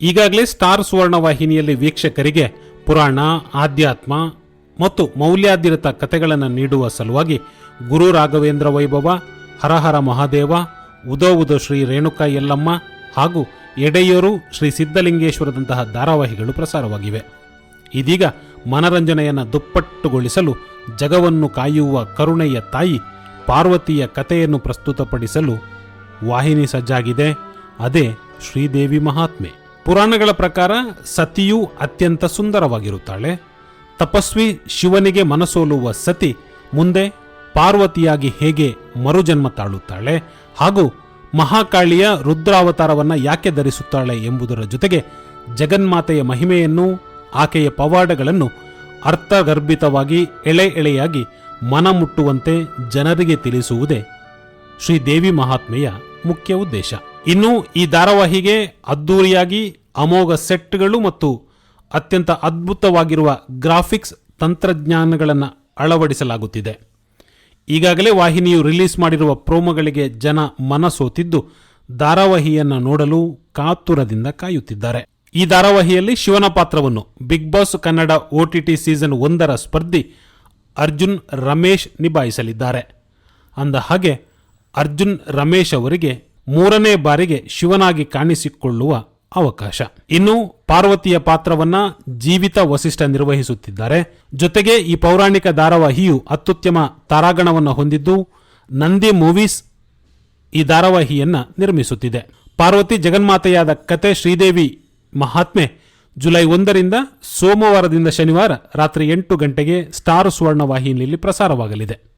ಈಗಾಗಲೇ ಸ್ಟಾರ್ ಸುವರ್ಣ ವಾಹಿನಿಯಲ್ಲಿ ವೀಕ್ಷಕರಿಗೆ ಪುರಾಣ, ಆಧ್ಯಾತ್ಮ ಮತ್ತು ಮೌಲ್ಯಾಧಿರಿತ ಕಥೆಗಳನ್ನು ನೀಡುವ ಸಲುವಾಗಿ ಗುರು ರಾಘವೇಂದ್ರ ವೈಭವ ಹರಹರ ಮಹಾದೇವ, ಉದೋ ಉದೋ ಶ್ರೀ ರೇಣುಕಾ ಯಲ್ಲಮ್ಮ ಹಾಗೂ ಎಡೆಯೂರು ಶ್ರೀ ಸಿದ್ಧಲಿಂಗೇಶ್ವರದಂತಹ ಧಾರಾವಾಹಿಗಳು ಪ್ರಸಾರವಾಗಿವೆ. ಇದೀಗ ಮನರಂಜನೆಯನ್ನು ದುಪ್ಪಟ್ಟುಗೊಳಿಸಲು ಜಗವನ್ನು ಕಾಯುವ ಕರುಣೆಯ ತಾಯಿ ಪಾರ್ವತಿಯ ಕಥೆಯನ್ನು ಪ್ರಸ್ತುತಪಡಿಸಲು ವಾಹಿನಿ ಸಜ್ಜಾಗಿದೆ. ಅದೇ ಶ್ರೀದೇವಿ ಮಹಾತ್ಮೆ. ಪುರಾಣಗಳ ಪ್ರಕಾರ ಸತಿಯು ಅತ್ಯಂತ ಸುಂದರವಾಗಿರುತ್ತಾಳೆ. ತಪಸ್ವಿ ಶಿವನಿಗೆ ಮನಸೋಲುವ ಸತಿ ಮುಂದೆ ಪಾರ್ವತಿಯಾಗಿ ಹೇಗೆ ಮರುಜನ್ಮ ತಾಳುತ್ತಾಳೆ ಹಾಗೂ ಮಹಾಕಾಳಿಯ ರುದ್ರಾವತಾರವನ್ನು ಯಾಕೆ ಧರಿಸುತ್ತಾಳೆ ಎಂಬುದರ ಜೊತೆಗೆ ಜಗನ್ಮಾತೆಯ ಮಹಿಮೆಯನ್ನು ಆಕೆಯ ಪವಾಡಗಳನ್ನು ಅರ್ಥಗರ್ಭಿತವಾಗಿ ಎಳೆ ಎಳೆಯಾಗಿ ಮನ ಮುಟ್ಟುವಂತೆ ಜನರಿಗೆ ತಿಳಿಸುವುದೇ ಶ್ರೀದೇವಿ ಮಹಾತ್ಮೆಯ ಮುಖ್ಯ ಉದ್ದೇಶ. ಇನ್ನು ಈ ಧಾರಾವಾಹಿಗೆ ಅದ್ದೂರಿಯಾಗಿ ಅಮೋಘ ಸೆಟ್ಗಳು ಮತ್ತು ಅತ್ಯಂತ ಅದ್ಭುತವಾಗಿರುವ ಗ್ರಾಫಿಕ್ಸ್ ತಂತ್ರಜ್ಞಾನಗಳನ್ನು ಅಳವಡಿಸಲಾಗುತ್ತಿದೆ. ಈಗಾಗಲೇ ವಾಹಿನಿಯು ರಿಲೀಸ್ ಮಾಡಿರುವ ಪ್ರೋಮೋಗಳಿಗೆ ಜನ ಮನಸೋತಿದ್ದು ಧಾರಾವಾಹಿಯನ್ನು ನೋಡಲು ಕಾತುರದಿಂದ ಕಾಯುತ್ತಿದ್ದಾರೆ. ಈ ಧಾರಾವಾಹಿಯಲ್ಲಿ ಶಿವನ ಪಾತ್ರವನ್ನು Big Boss Kannada OTT season ಒಂದರ ಸ್ಪರ್ಧಿ ಅರ್ಜುನ್ ರಮೇಶ್ ನಿಭಾಯಿಸಲಿದ್ದಾರೆ. ಅಂದ ಹಾಗೆ ಅರ್ಜುನ್ ರಮೇಶ್ ಅವರಿಗೆ ಮೂರನೇ ಬಾರಿಗೆ ಶಿವನಾಗಿ ಕಾಣಿಸಿಕೊಳ್ಳುವ ಅವಕಾಶ. ಇನ್ನು ಪಾರ್ವತಿಯ ಪಾತ್ರವನ್ನ ಜೀವಿತ ವಸಿಷ್ಠ ನಿರ್ವಹಿಸುತ್ತಿದ್ದಾರೆ. ಜೊತೆಗೆ ಈ ಪೌರಾಣಿಕ ಧಾರಾವಾಹಿಯು ಅತ್ಯುತ್ತಮ ತಾರಾಗಣವನ್ನು ಹೊಂದಿದ್ದು, ನಂದಿ ಮೂವೀಸ್ ಈ ಧಾರಾವಾಹಿಯನ್ನ ನಿರ್ಮಿಸುತ್ತಿದೆ. ಪಾರ್ವತಿ ಜಗನ್ಮಾತೆಯಾದ ಕತೆ ಶ್ರೀದೇವಿ ಮಹಾತ್ಮೆ ಜುಲೈ ಒಂದರಿಂದ ಸೋಮವಾರದಿಂದ ಶನಿವಾರ ರಾತ್ರಿ ಎಂಟು ಗಂಟೆಗೆ ಸ್ಟಾರ್ ಸುವರ್ಣ ವಾಹಿನಿಯಲ್ಲಿ ಪ್ರಸಾರವಾಗಲಿದೆ.